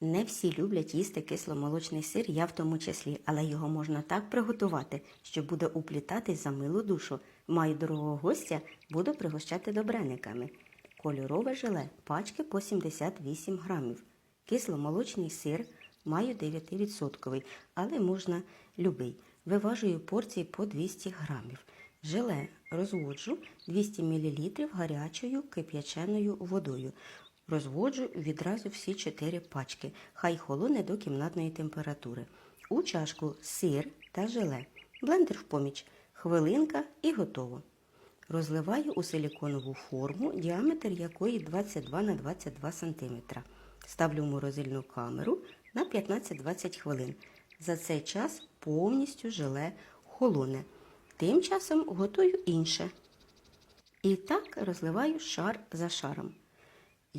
Не всі люблять їсти кисломолочний сир, я в тому числі, але його можна так приготувати, що буде уплітатись за милу душу. Маю дорогого гостя, буду пригощати добрениками. Кольорове желе, пачки по 78 грамів. Кисломолочний сир маю 9%, але можна любий. Виважую порції по 200 грамів. Желе розводжу 200 мл гарячою кип'яченою водою. Розводжу відразу всі 4 пачки. Хай холоне до кімнатної температури. У чашку сир та желе. Блендер в поміч. Хвилинка і готово. Розливаю у силіконову форму, діаметр якої 22 на 22 см. Ставлю в морозильну камеру на 15-20 хвилин. За цей час повністю желе холоне. Тим часом готую інше. І так розливаю шар за шаром.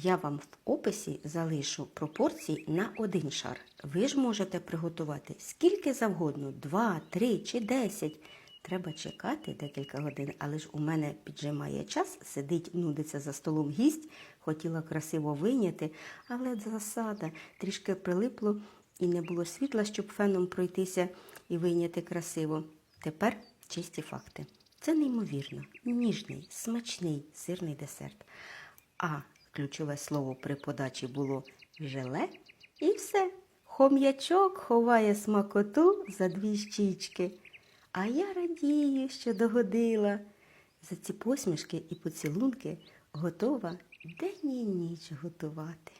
Я вам в описі залишу пропорції на один шар. Ви ж можете приготувати скільки завгодно, 2, 3 чи 10. Треба чекати декілька годин, але ж у мене піджимає час, сидить, нудиться за столом гість, хотіла красиво вийняти, але засада трішки прилипло і не було світла, щоб феном пройтися і вийняти красиво. Тепер чисті факти. Це неймовірно, ніжний, смачний сирний десерт. А ключове слово при подачі було желе і все. Хом'ячок ховає смакоту за дві щічки. А я радію, що догодила. За ці посмішки і поцілунки готова день і ніч готувати.